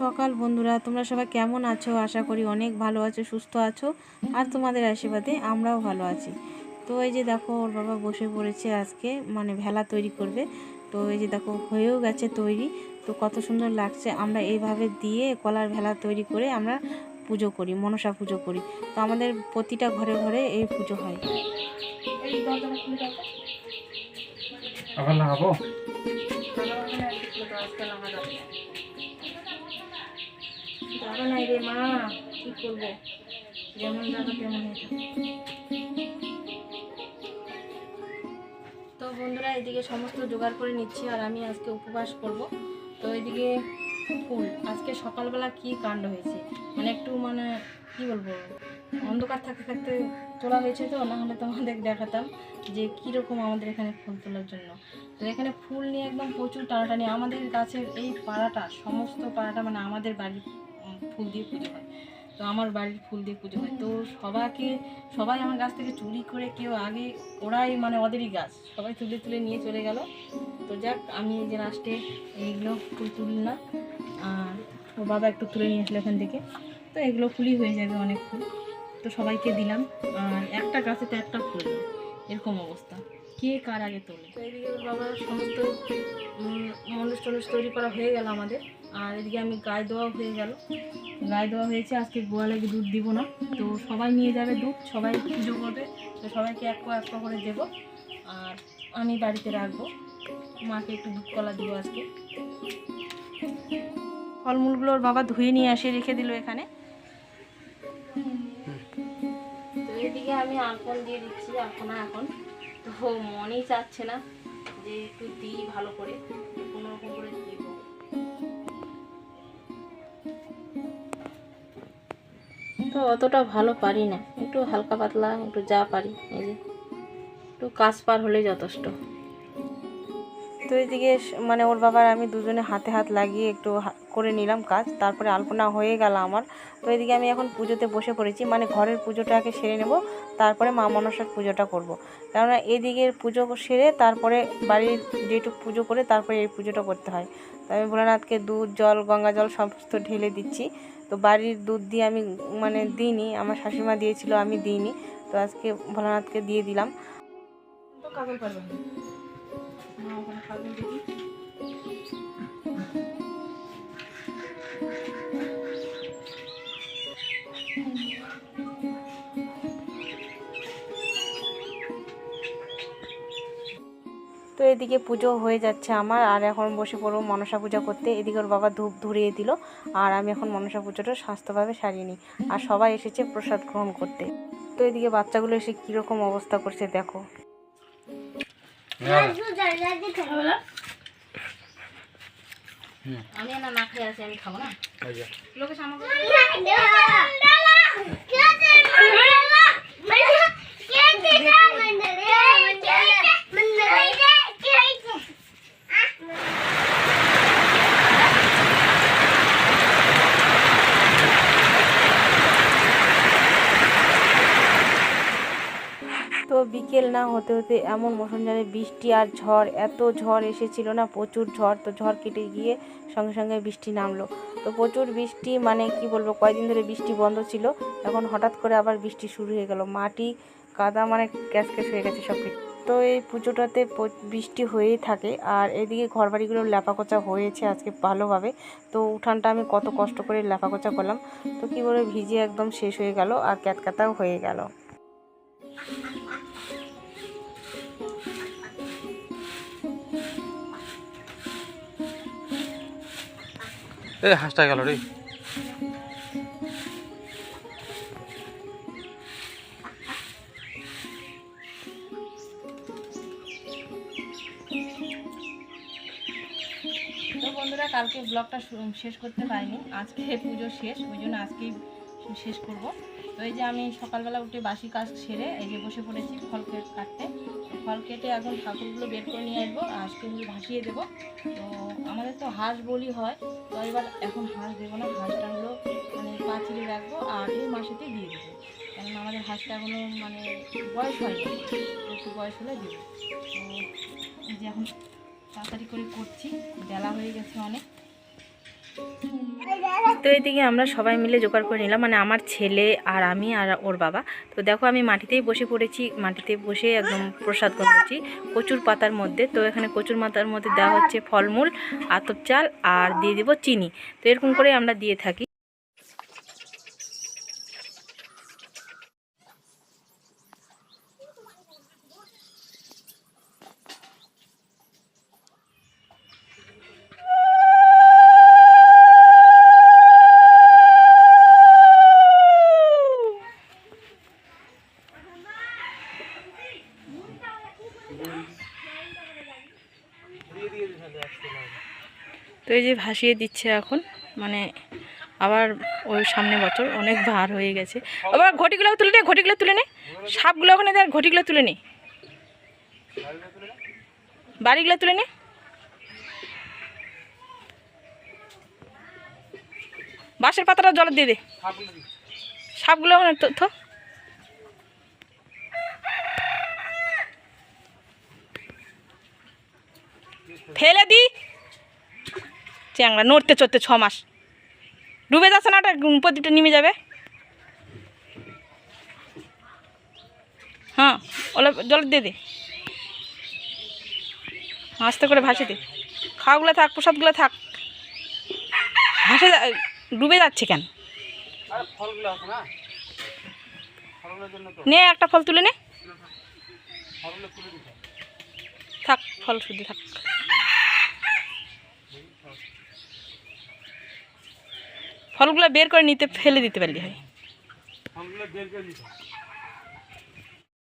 সকাল বন্ধুরা, তোমরা সবাই কেমন আছো? আশা করি অনেক ভালো আছো, সুস্থ আছো, আর তোমাদের আশীর্বাদে আমরাও ভালো আছি। তো এই যে দেখো, ওর বাবা বসে পড়েছে আজকে মানে ভেলা তৈরি করবে। তো এই যে দেখো, হয়েও গেছে তৈরি। তো কত সুন্দর লাগছে, আমরা এইভাবে দিয়ে কলার ভেলা তৈরি করে আমরা পুজো করি মনসা পুজো করি। তো আমাদের প্রতিটা ঘরে ঘরে এই পুজো হয়। যাবে নাই রে মা কি করব? যেমন যাবে তেমন তো বন্ধুরা এদিকে সমস্ত জোগাড় করে নিচ্ছি আর আমি আজকে উপবাস করব। তো এদিকে ফুল। আজকে সকালবেলা কি কাণ্ড হয়েছে? মানে একটু মানে কি বলব? অন্ধকার থাকতে থাকতে তোলা হয়েছে তো, না হলে তোমাদের দেখাতাম যে কীরকম আমাদের এখানে ফুল তোলার জন্য। তো এখানে ফুল নিয়ে একদম প্রচুর টানাটানি। আমাদের গাছের এই পাড়াটা, সমস্ত পাড়াটা মানে আমাদের বাড়ি ফুল দিয়ে পুজো হয়। তো আমার বাড়ির ফুল দিয়ে পুজো হয়। তো সবাইকে সবাই আমার গাছ থেকে চুরি করে কেউ আগে, ওরাই মানে ওদেরই গাছ। সবাই তুলে তুলে নিয়ে চলে গেল। তো যাক, আমি যে লাস্টে এইগুলো ফুল তুললাম। আর ওর বাবা একটু তুলে নিয়ে আসলো এখান থেকে। তো এগুলো ফুলই হয়ে যাবে অনেক ফুল। তো সবাইকে দিলাম। আর একটা গাছে তো একটা ফুল। এরকম অবস্থা। কে কার আগে তোলে? তো এদিকে বাবার সমস্ত মনুষ টনুষ তৈরি করা হয়ে গেল আমাদের। আর এদিকে আমি গায়ে দেওয়া হয়ে গেল। গায়ে দেওয়া হয়েছে, আজকে গোয়ালে দুধ দিব না। তো সবাই নিয়ে যাবে দুধ, সবাই পুজো করবে। তো সবাইকে এক এক করে দেবো। আর আমি বাড়িতে রাখব। মাকে একটু দুধ কলা দিব আজকে। ফলমূলগুলো ওর বাবা ধুয়ে নিয়ে আসে, রেখে দিল এখানে। তো এদিকে আমি আলপন দিয়ে দিচ্ছি, আলপনা এখন। তো মনেই চাচ্ছে না যে একটু দিই ভালো করে, কোনো রকম করে দিব তো অতটা ভালো পারি না। একটু হালকা পাতলা, একটু যা পারি, এই যে। একটু কাজ পার হলেই যথেষ্ট। তো এদিকে মানে ওর বাবার আমি দুজনে হাতে হাত লাগিয়ে একটু হা- করে নিলাম কাজ। তারপরে আলপনা হয়ে গেল আমার। তো এদিকে আমি এখন পুজোতে বসে পড়েছি। মানে ঘরের পুজোটাকে সেরে নেব তারপরে মা মনসার পুজোটা করব। কেননা এদিকের পুজো সেরে তারপরে বাড়ির যেটুকু পুজো করে তারপরে এই পুজোটা করতে হয়। তো আমি ভোলানাথকে দুধ জল গঙ্গা জল সমস্ত ঢেলে দিচ্ছি। তো বাড়ির দুধ দিয়ে আমি মানে দিইনি আমার শাশুড়িমা দিয়েছিল আমি দিইনি। তো আজকে ভোলানাথকে দিয়ে দিলাম। তো এদিকে পুজো হয়ে যাচ্ছে আমার, আর এখন বসে পড়ব মনসা পূজা করতে। এদিকে ওর বাবা ধূপ ধরিয়ে দিল, আর আমি এখন মনসা পুজোটা স্বাস্থ্যভাবে সারিয়ে নিই। আর সবাই এসেছে প্রসাদ গ্রহণ করতে। তো এদিকে বাচ্চাগুলো এসে কীরকম অবস্থা করছে দেখো। আমি না না খেয়ে আছি আমি খাব না লোকের সামগ্রী বিকেল না হতে হতে এমন মৌসুমজারে বৃষ্টি আর ঝড়, এত ঝড় এসেছিল না, প্রচুর ঝড়। তো ঝড় কেটে গিয়ে সঙ্গে সঙ্গে বৃষ্টি নামলো। তো প্রচুর বৃষ্টি মানে কি বলব কয়দিন ধরে বৃষ্টি বন্ধ ছিল। এখন হঠাৎ করে আবার বৃষ্টি শুরু হয়ে গেল। মাটি, কাদা মানে ক্যাশ ক্যাশ হয়ে গেছে সব তো এই পুজোটাতে বৃষ্টি হয়েই থাকে। আর এদিকে ঘরবাড়িগুলো ল্যাপাকোচা হয়েছে আজকে ভালোভাবে। তো উঠানটা আমি কত কষ্ট করে ল্যাপাকোচা করলাম। তো কী বলে ভিজে একদম শেষ হয়ে গেল আর ক্যাতকাতাও হয়ে গেল। এ, হাঁসটা গেল রে। বন্ধুরা, কালকে ব্লগটা শেষ করতে পারিনি। আজকে পুজো শেষ, ওই জন্য আজকেই শেষ করব। তো এই যে আমি সকালবেলা উঠে বাসি কাজ সেরে এই যে বসে পড়েছি ফল কাটতে। ফল কেটে এখন ঠাকুরগুলো বের করে নিয়ে আসব হলো ভাসিয়ে দেবো। তো আমাদের তো হাঁস বলি হয়, তো এবার এখন হাঁস দেবো না, হাঁসটা হলো মানে পাঁচিলে রাখব আর এই মাসেতে দিয়ে দেবো। কারণ আমাদের হাঁসটা এখনও মানে বয়স হয়নি, একটু বয়স হলে দিব। তো এই যে এখন তাড়াতাড়ি করে করছি, বেলা হয়ে গেছে অনেক। তো এদিকে আমরা সবাই মিলে জোগাড় করে নিলাম। মানে আমার ছেলে আর আমি আর ওর বাবা। তো দেখো আমি মাটিতেই বসে পড়েছি। মাটিতে বসে একদম প্রসাদ করেছি। কচুর পাতার মধ্যে। তো এখানে কচুর পাতার মধ্যে দেওয়া হচ্ছে ফলমূল, আতপ চাল আর দিয়ে দিব চিনি। তো এরকম করে আমরা দিয়ে থাকি তো এই যে ভাসিয়ে দিচ্ছে এখন মানে আবার ওই সামনে বছর অনেক ভার হয়ে গেছে। আবার ঘটিগুলো তুলে নে, ঘটিগুলো তুলে নে। সাপগুলো ওখানে দেখ, ঘটিগুলো তুলে নে। বাড়িগুলো তুলে নে। বাঁশের পাতাটা জল দিয়ে দে। সাপগুলো ওখানে তো থো। ফেলে দি চ্যাংড়া, নড়তে চড়তে ছ মাস। ডুবে যাচ্ছে না ওটা? প্রদীপটা নেমে যাবে। হ্যাঁ ওলা, জল দিয়ে দে। আস্তে করে ভাসে দে। খাওয়াগুলো থাক, প্রসাদগুলো থাক। ভাসে ডুবে যাচ্ছে কেন? না একটা ফল তুলে নে। থাক, ফল শুধু থাক। ফলগুলো বের করে নিতে ফেলে দিতে পারলি হয়